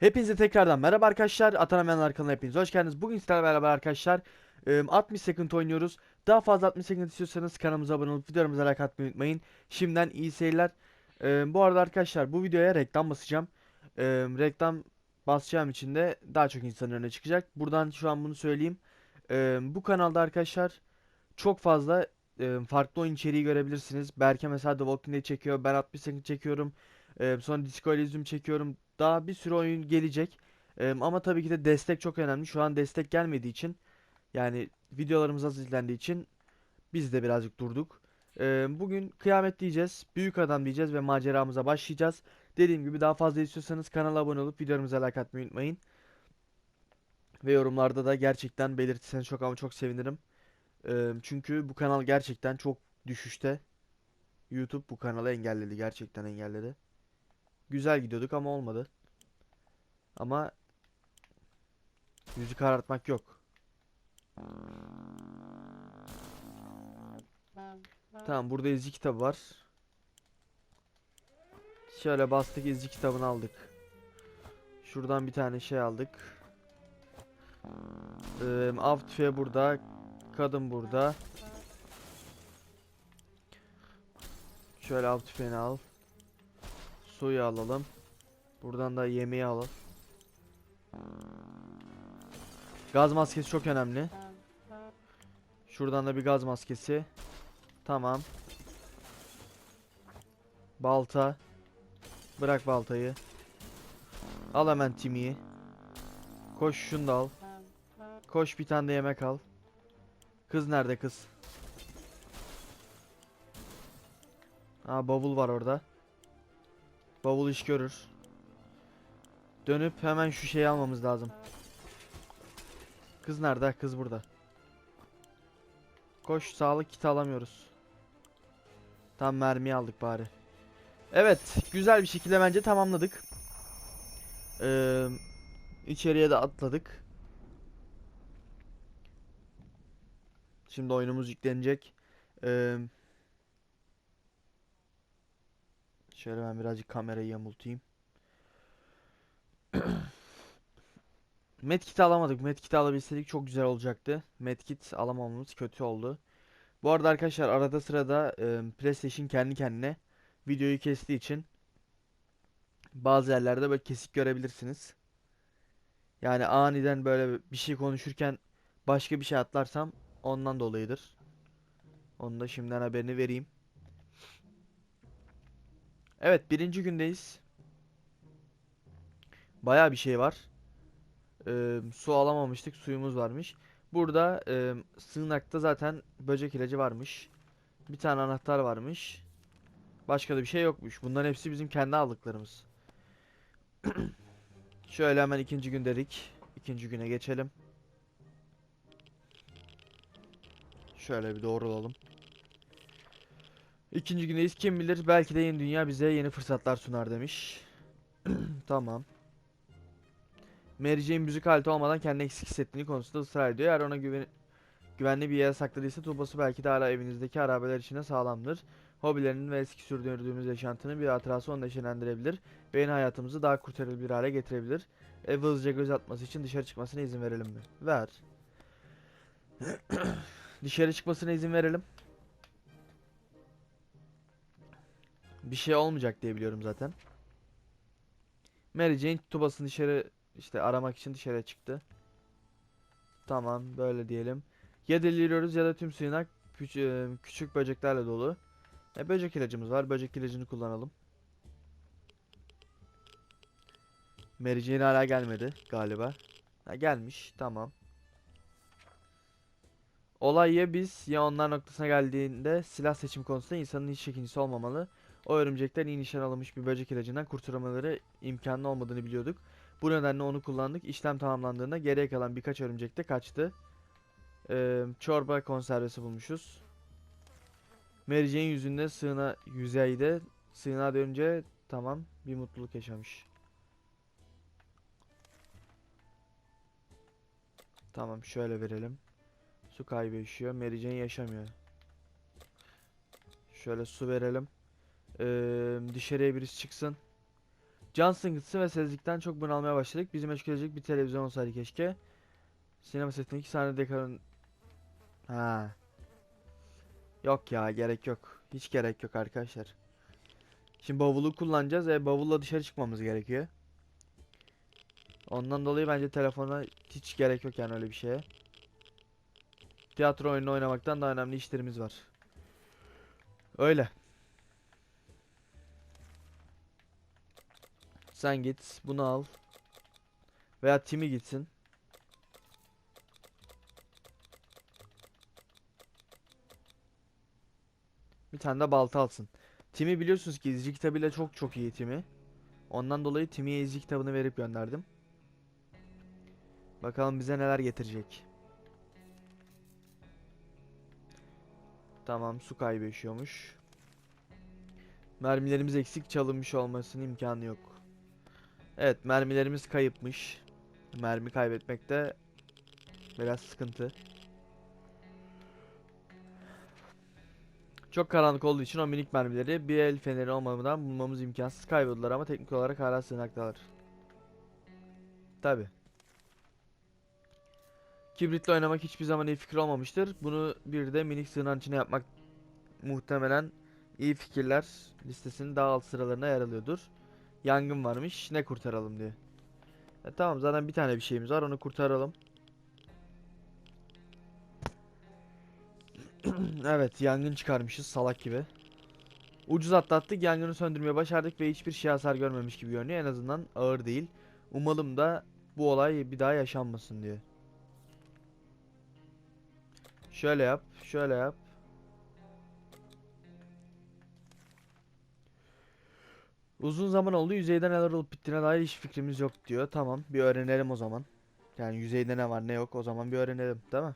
Hepinize tekrardan merhaba arkadaşlar. Atanamayanlar kanalına hepiniz hoş geldiniz. Bugün sizlerle beraber arkadaşlar e, 60 second oynuyoruz. Daha fazla 60 second istiyorsanız kanalımıza abone olup videolarımıza like atmayı unutmayın. Şimdiden iyi seyirler. Bu arada arkadaşlar bu videoya reklam basacağım. Reklam basacağım için de daha çok insanın önüne çıkacak. Buradan şu an bunu söyleyeyim. Bu kanalda arkadaşlar çok fazla e, farklı oyun içeriği görebilirsiniz. Berke mesela The Walking Dead çekiyor. Ben 60 second çekiyorum. Sonra Disco Elysium çekiyorum. Daha bir sürü oyun gelecek. Ama tabii ki de destek çok önemli. Şu an destek gelmediği için yani videolarımız az izlendiği için biz de birazcık durduk. Bugün kıyamet diyeceğiz. Büyük adam diyeceğiz ve maceramıza başlayacağız. Dediğim gibi daha fazla istiyorsanız kanala abone olup videolarımıza like atmayı unutmayın. Ve yorumlarda da gerçekten belirtirseniz çok ama çok sevinirim. Çünkü bu kanal gerçekten çok düşüşte. YouTube bu kanalı engelledi. Gerçekten engelledi. Güzel gidiyorduk ama olmadı. Ama yüzü karartmak yok. Tamam burada izci kitabı var. Şöyle bastık izci kitabını aldık. Şuradan bir tane şey aldık. Ee, av tüfeği burada. Kadın burada. Şöyle av tüfeğini al. Suyu alalım. Buradan da yemeği alalım. Gaz maskesi çok önemli. Şuradan da bir gaz maskesi. Tamam. Balta. Bırak baltayı. Al hemen Timmy'yi. Koş şunu da al. Koş bir tane de yemek al. Kız nerede kız? Aa bavul var orada. Bavul iş görür. Dönüp hemen şu şeyi almamız lazım. Kız nerede? Kız burada. Koş sağlık kiti alamıyoruz. Tam mermi aldık bari. Evet, güzel bir şekilde bence tamamladık. Ee, içeriye de atladık. Şimdi oyunumuz yüklenecek. Ee, şöyle ben birazcık kamerayı yamultayım. Medkit alamadık. Medkit alabilseydik çok güzel olacaktı. Medkit alamamamız kötü oldu. Bu arada arkadaşlar arada sırada e, PlayStation kendi kendine videoyu kestiği için bazı yerlerde böyle kesik görebilirsiniz. Yani aniden böyle bir şey konuşurken başka bir şey atlarsam ondan dolayıdır. Onu da şimdiden haberini vereyim. Evet birinci gündeyiz. Baya bir şey var. Ee, su alamamıştık. Suyumuz varmış. Burada e, sığınakta zaten böcek ilacı varmış. Bir tane anahtar varmış. Başka da bir şey yokmuş. Bunların hepsi bizim kendi aldıklarımız. Şöyle hemen ikinci gün dedik. İkinci güne geçelim. Şöyle bir doğrulalım. İkinci gündeyiz. Kim bilir belki de yeni dünya bize yeni fırsatlar sunar demiş. Tamam. Mary Jane müzik aleti olmadan kendini eksik hissettiğini konusunda ısrar ediyor. Eğer ona güven güvenli bir yere sakladıysa turbası belki de hala evinizdeki arabeler içinde sağlamdır. Hobilerinin ve eski sürdürdüğümüz yaşantının bir hatırası onu neşelendirebilir ve yeni hayatımızı daha kurtarılır bir hale getirebilir. Eve hızlıca göz atması için dışarı çıkmasına izin verelim mi? Ver. dışarı çıkmasına izin verelim. Bir şey olmayacak diye biliyorum zaten. Mary Jane tubasını dışarı işte aramak için dışarıya çıktı. Tamam böyle diyelim. Ya deliriyoruz ya da tüm küç- e, küçük böceklerle dolu. E, böcek ilacımız var. Böcek ilacını kullanalım. Mary Jane hala gelmedi galiba. Ha, gelmiş. Tamam. Olay ya biz ya onlar noktasına geldiğinde silah seçim konusunda insanın hiç çekincesi olmamalı. O örümcekten iyi nişan alınmış bir böcek ilacından kurtulmaları imkanı olmadığını biliyorduk. Bu nedenle onu kullandık. İşlem tamamlandığında geriye kalan birkaç örümcek de kaçtı. Ee, çorba konservesi bulmuşuz. Mary yüzünde sığına yüzeyde sığınağa dönünce tamam bir mutluluk yaşamış. Tamam şöyle verelim. Su kaybı yaşıyor. Mary yaşamıyor. Şöyle su verelim. Ee, dışarıya birisi çıksın. Can sıkıntısı ve sessizlikten çok bunalmaya başladık. Bizi meşgul edecek bir televizyon olsaydı keşke. Sinema setinde iki sahne dekorun... Ha. Yok ya gerek yok. Hiç gerek yok arkadaşlar. Şimdi bavulu kullanacağız ve bavulla dışarı çıkmamız gerekiyor. Ondan dolayı bence telefona hiç gerek yok yani öyle bir şeye. Tiyatro oyunu oynamaktan daha önemli işlerimiz var. Öyle. Sen git, bunu al. Veya Timi gitsin. Bir tane de balta alsın. Timi biliyorsunuz ki izci kitabıyla çok çok iyi Timi. Ondan dolayı Timi'ye izci kitabını verip gönderdim. Bakalım bize neler getirecek. Tamam su kaybı yaşıyormuş. Mermilerimiz eksik çalınmış olmasının imkanı yok. Evet mermilerimiz kayıpmış. Mermi kaybetmek de biraz sıkıntı. Çok karanlık olduğu için o minik mermileri bir el feneri olmadan bulmamız imkansız kayboldular ama teknik olarak hala sığınaktalar. Tabi. Kibritle oynamak hiçbir zaman iyi fikir olmamıştır. Bunu bir de minik sığınan içine yapmak muhtemelen iyi fikirler listesinin daha alt sıralarına yer alıyordur. Yangın varmış. Ne kurtaralım diye. E, tamam zaten bir tane bir şeyimiz var. Onu kurtaralım. evet yangın çıkarmışız salak gibi. Ucuz atlattık. Yangını söndürmeye başardık ve hiçbir şey hasar görmemiş gibi görünüyor. En azından ağır değil. Umalım da bu olay bir daha yaşanmasın diye. Şöyle yap. Şöyle yap. Uzun zaman oldu. Yüzeyde neler olup bittiğine dair hiç fikrimiz yok diyor. Tamam. Bir öğrenelim o zaman. Yani yüzeyde ne var ne yok o zaman bir öğrenelim. Değil mi?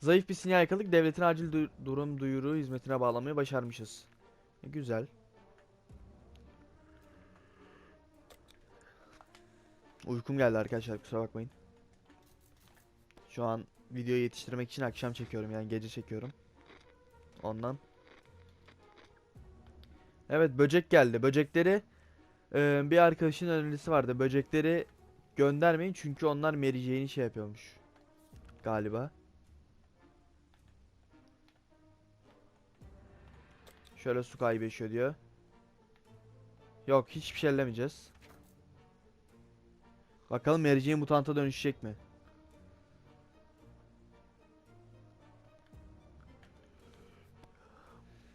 Zayıf bir sinyal yakaladık. Devletin acil du- durum duyuru hizmetine bağlamayı başarmışız. E, güzel. Uykum geldi arkadaşlar kusura bakmayın. Şu an videoyu yetiştirmek için akşam çekiyorum yani gece çekiyorum. Ondan. Evet böcek geldi. Böcekleri e, bir arkadaşın önerisi vardı. Böcekleri göndermeyin çünkü onlar Jane'i şey yapıyormuş. Galiba. Şöyle su kaybı yaşıyor diyor. Yok hiçbir şey ellemeyeceğiz. Bakalım Jane mutanta dönüşecek mi?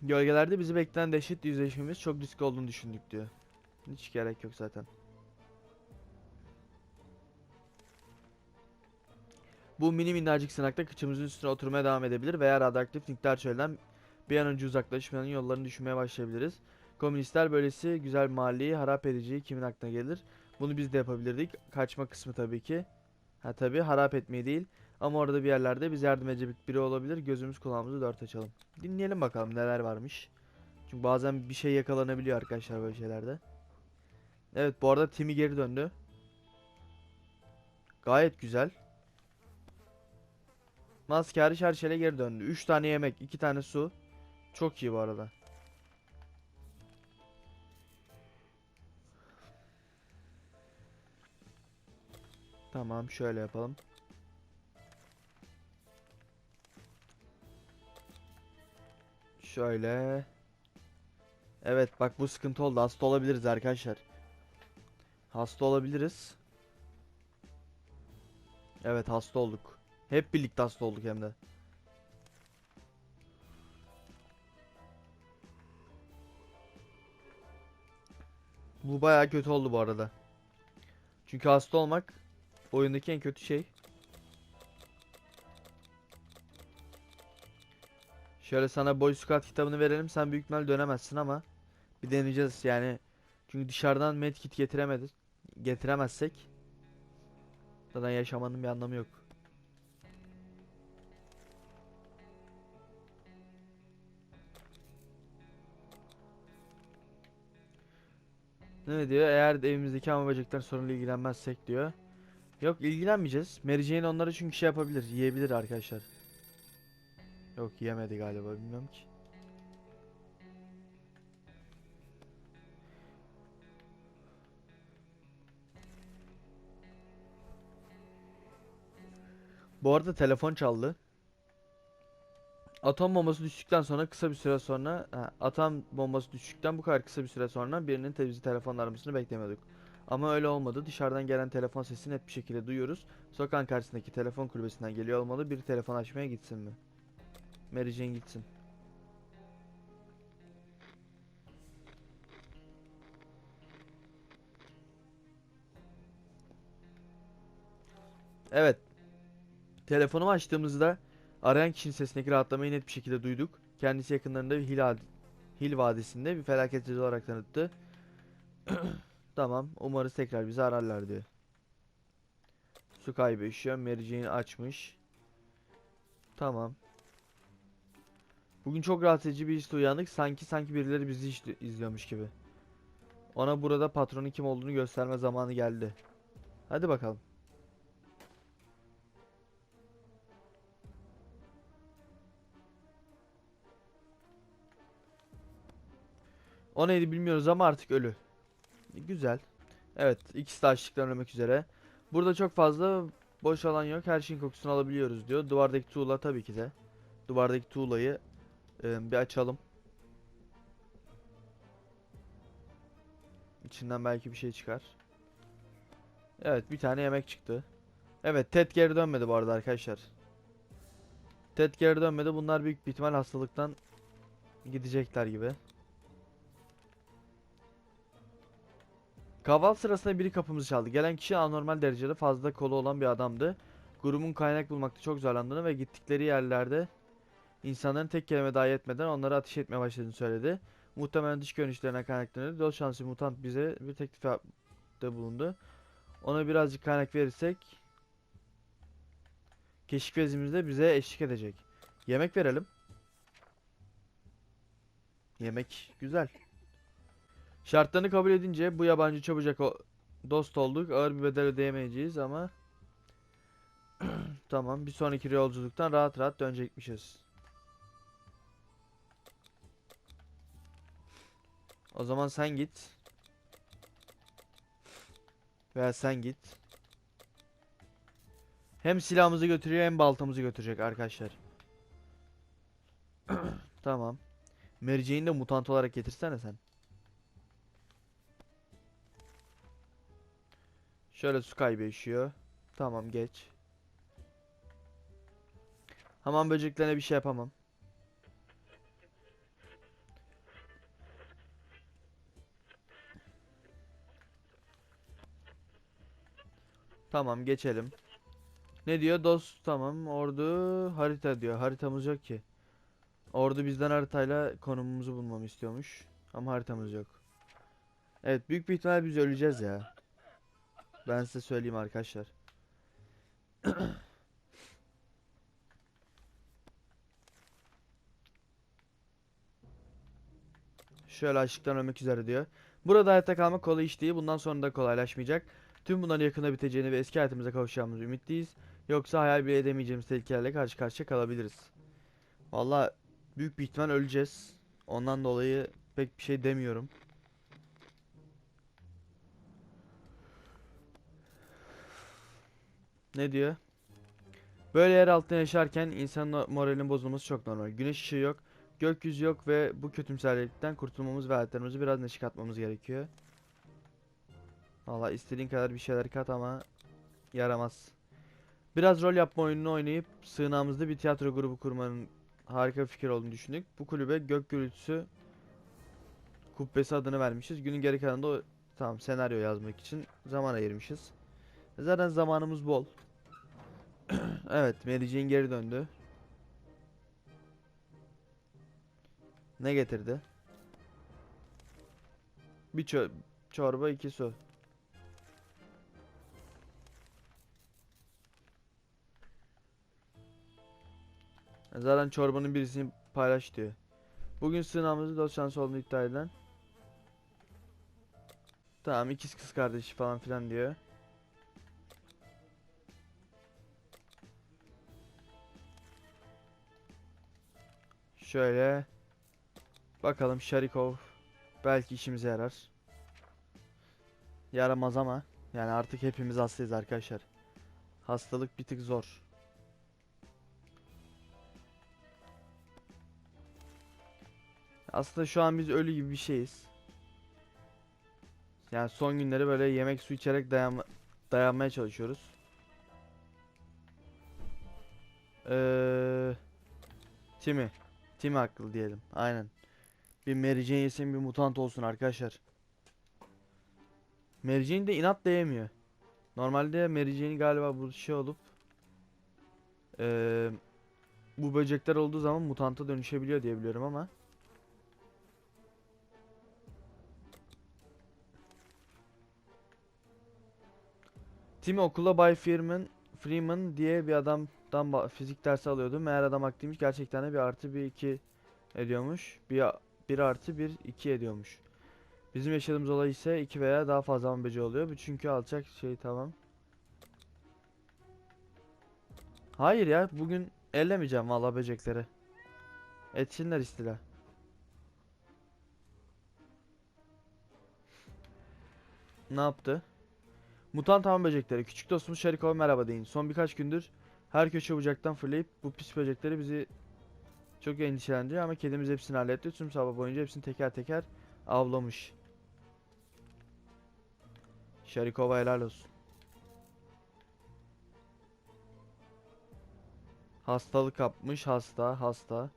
Gölgelerde bizi bekleyen dehşet yüzleşmemiz çok riskli olduğunu düşündük diyor. Hiç gerek yok zaten. Bu mini minnacık sınakta kıçımızın üstüne oturmaya devam edebilir veya radyoaktif nükleer çölden bir an önce uzaklaşmanın yollarını düşünmeye başlayabiliriz. Komünistler böylesi güzel mahalleyi harap edeceği kimin aklına gelir? Bunu biz de yapabilirdik. Kaçma kısmı tabii ki. Ha tabii harap etmeyi değil. Ama orada bir yerlerde biz yardım edecek biri olabilir. Gözümüz kulağımızı dört açalım. Dinleyelim bakalım neler varmış. Çünkü bazen bir şey yakalanabiliyor arkadaşlar böyle şeylerde. Evet bu arada Timmy geri döndü. Gayet güzel. Maske hariç her şeyle geri döndü. 3 tane yemek, 2 tane su. Çok iyi bu arada. Tamam şöyle yapalım. Şöyle. Evet bak bu sıkıntı oldu. Hasta olabiliriz arkadaşlar. Hasta olabiliriz. Evet hasta olduk. Hep birlikte hasta olduk hem de. Bu bayağı kötü oldu bu arada. Çünkü hasta olmak oyundaki en kötü şey. Şöyle sana Boy Scout kitabını verelim. Sen büyük ihtimal dönemezsin ama bir deneyeceğiz yani. Çünkü dışarıdan medkit getiremedik. Getiremezsek zaten yaşamanın bir anlamı yok. Ne diyor? Eğer evimizdeki ama böcekler sorunla ilgilenmezsek diyor. Yok ilgilenmeyeceğiz. Mary Jane onları çünkü şey yapabilir, yiyebilir arkadaşlar. Yok yemedi galiba bilmiyorum ki. Bu arada telefon çaldı. Atom bombası düştükten sonra kısa bir süre sonra ha, atom bombası düştükten bu kadar kısa bir süre sonra birinin bizi telefon aramasını beklemiyorduk. Ama öyle olmadı. Dışarıdan gelen telefon sesini net bir şekilde duyuyoruz. Sokağın karşısındaki telefon kulübesinden geliyor olmalı. Biri telefon açmaya gitsin mi? Mary Jane gitsin. Evet. Telefonumu açtığımızda arayan kişinin sesindeki rahatlamayı net bir şekilde duyduk. Kendisi yakınlarında bir Hil, Hil Vadisi'nde bir felaket olarak tanıttı. Tamam. Umarız tekrar bizi ararlar diyor. Su kaybı yaşıyor. Mary Jane açmış. Tamam. Bugün çok rahatsız edici bir hisle uyandık. Sanki sanki birileri bizi izli- izliyormuş gibi. Ona burada patronun kim olduğunu gösterme zamanı geldi. Hadi bakalım. O neydi bilmiyoruz ama artık ölü. Güzel. Evet, ikisi de açlıktan ölmek üzere. Burada çok fazla boş alan yok. Her şeyin kokusunu alabiliyoruz diyor. Duvardaki tuğla tabii ki de. Duvardaki tuğlayı e, bir açalım. İçinden belki bir şey çıkar. Evet, bir tane yemek çıktı. Evet, Ted geri dönmedi bu arada arkadaşlar. Ted geri dönmedi. Bunlar büyük bir ihtimal hastalıktan gidecekler gibi. Kahvaltı sırasında biri kapımızı çaldı. Gelen kişi anormal derecede fazla kolu olan bir adamdı. Grubun kaynak bulmakta çok zorlandığını ve gittikleri yerlerde insanların tek kelime dahi etmeden onlara ateş etmeye başladığını söyledi. Muhtemelen dış görünüşlerine kaynaklanıyor. Yol şansı mutant bize bir teklifte bulundu. Ona birazcık kaynak verirsek keşif gezimizde bize eşlik edecek. Yemek verelim. Yemek güzel. Şartlarını kabul edince bu yabancı çabucak dost olduk. Ağır bir bedel ödeyemeyeceğiz ama tamam bir sonraki yolculuktan rahat rahat dönecekmişiz. O zaman sen git. Veya sen git. Hem silahımızı götürüyor hem baltamızı götürecek arkadaşlar. Tamam. Jane'i de mutant olarak getirsene sen. Şöyle su kaybı yaşıyor. Tamam geç. Hamam böceklerine bir şey yapamam. Tamam geçelim. Ne diyor? Dost tamam. Ordu harita diyor. Haritamız yok ki. Ordu bizden haritayla konumumuzu bulmamı istiyormuş. Ama haritamız yok. Evet büyük bir ihtimal biz öleceğiz ya. Ben size söyleyeyim arkadaşlar. Şöyle açlıktan ölmek üzere diyor. Burada hayatta kalmak kolay iş değil. Bundan sonra da kolaylaşmayacak. Tüm bunların yakında biteceğini ve eski hayatımıza kavuşacağımızı ümitliyiz. Yoksa hayal bile edemeyeceğimiz tehlikelerle karşı karşıya kalabiliriz. Valla büyük bir ihtimal öleceğiz. Ondan dolayı pek bir şey demiyorum. Ne diyor? Böyle yer altında yaşarken insanın moralinin bozulması çok normal. Güneş ışığı yok, gökyüzü yok ve bu kötümserlikten kurtulmamız ve hayatlarımızı biraz neşe katmamız gerekiyor. Valla istediğin kadar bir şeyler kat ama yaramaz. Biraz rol yapma oyununu oynayıp sığınağımızda bir tiyatro grubu kurmanın harika bir fikir olduğunu düşündük. Bu kulübe gök gürültüsü kubbesi adını vermişiz. Günün geri kalanında tamam senaryo yazmak için zaman ayırmışız. Zaten zamanımız bol. Evet, Mary Jane geri döndü. Ne getirdi? Bir çö çorba, iki su. Zaten çorbanın birisini paylaş diyor. Bugün sığınağımızı dost şansı olduğunu iddia eden. Tamam ikiz kız kardeşi falan filan diyor. Şöyle bakalım Sharikov belki işimize yarar. Yaramaz ama yani artık hepimiz hastayız arkadaşlar. Hastalık bir tık zor. Aslında şu an biz ölü gibi bir şeyiz. Yani son günleri böyle yemek su içerek dayanma dayanmaya çalışıyoruz. Eee Timi. Timi haklı diyelim. Aynen. Bir Mary yesin bir mutant olsun arkadaşlar. Mary de inat yemiyor. Normalde Mary galiba bu şey olup eee, bu böcekler olduğu zaman mutanta dönüşebiliyor diye biliyorum ama Timmy okulda Bay Freeman, Freeman diye bir adamdan fizik dersi alıyordu. Meğer adam haklıymış. Gerçekten de bir artı bir iki ediyormuş. Bir, bir artı bir iki ediyormuş. Bizim yaşadığımız olay ise iki veya daha fazla ambeci oluyor. Çünkü alacak şey tamam. Hayır ya bugün ellemeyeceğim vallahi böcekleri. Etsinler istila. Ne yaptı? Mutant hamam böcekleri. Küçük dostumuz Şerikova merhaba deyin. Son birkaç gündür her köşe bucaktan fırlayıp bu pis böcekleri bizi çok endişelendiriyor ama kedimiz hepsini halletti. Tüm sabah boyunca hepsini teker teker avlamış. Şerikova helal olsun. Hastalık kapmış hasta hasta.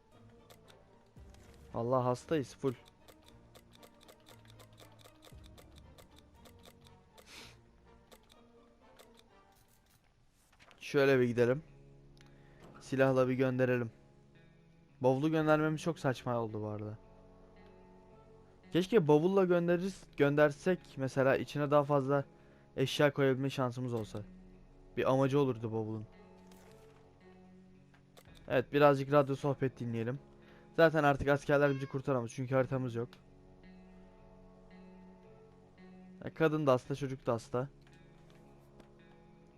Allah hastayız full. Şöyle bir gidelim. Silahla bir gönderelim. Bavulu göndermemiz çok saçma oldu bu arada. Keşke bavulla göndeririz, göndersek mesela içine daha fazla eşya koyabilme şansımız olsa. Bir amacı olurdu bavulun. Evet birazcık radyo sohbet dinleyelim. Zaten artık askerler bizi kurtaramaz çünkü haritamız yok. Kadın da hasta, çocuk da hasta.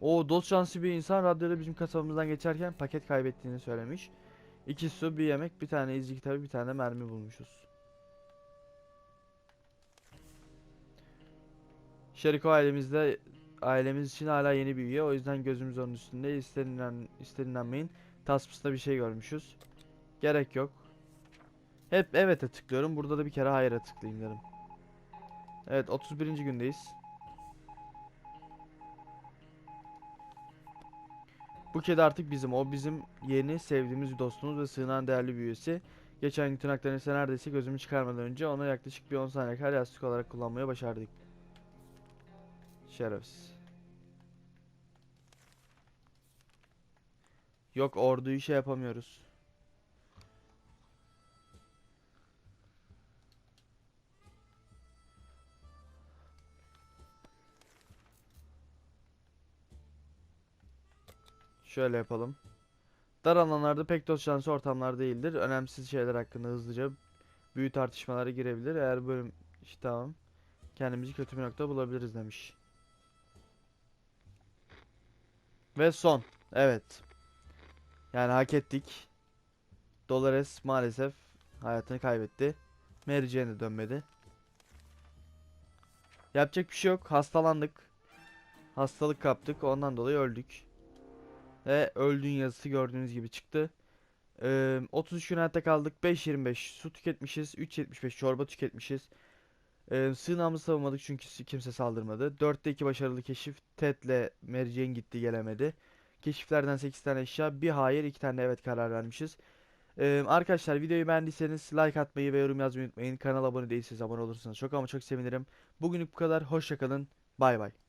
O dost şanslı bir insan radyoda bizim kasabamızdan geçerken paket kaybettiğini söylemiş. İki su, bir yemek, bir tane izci kitabı, bir tane mermi bulmuşuz. Şeriko ailemizde ailemiz için hala yeni bir üye. O yüzden gözümüz onun üstünde. İstenilen, istenilenmeyin. Taspıs'ta bir şey görmüşüz. Gerek yok. Hep evet'e tıklıyorum. Burada da bir kere hayır'a tıklayayım dedim. Evet 31. gündeyiz. Bu kedi artık bizim. O bizim yeni sevdiğimiz bir dostumuz ve sığınan değerli bir üyesi. Geçen gün tırnaklarını ise neredeyse gözümü çıkarmadan önce ona yaklaşık bir 10 saniye kadar yastık olarak kullanmayı başardık. Şerefsiz. Yok orduyu şey yapamıyoruz. Şöyle yapalım. Dar alanlarda pek dost şansı ortamlar değildir. Önemsiz şeyler hakkında hızlıca büyük tartışmalara girebilir. Eğer bölüm işte tamam. Kendimizi kötü bir nokta bulabiliriz demiş. Ve son. Evet. Yani hak ettik. Dolores maalesef hayatını kaybetti. Mary Jane de dönmedi. Yapacak bir şey yok. Hastalandık. Hastalık kaptık. Ondan dolayı öldük. Ve öldüğün yazısı gördüğünüz gibi çıktı. Ee, 33 gün hayatta kaldık. 5.25 su tüketmişiz. 3.75 çorba tüketmişiz. Ee, sığınağımızı savunmadık çünkü kimse saldırmadı. 4'te 2 başarılı keşif. Ted'le Mary gitti gelemedi. Keşiflerden 8 tane eşya. Bir hayır 2 tane evet karar vermişiz. Ee, arkadaşlar videoyu beğendiyseniz like atmayı ve yorum yazmayı unutmayın. Kanala abone değilseniz abone olursanız çok ama çok sevinirim. Bugünlük bu kadar. Hoşçakalın. Bay bay.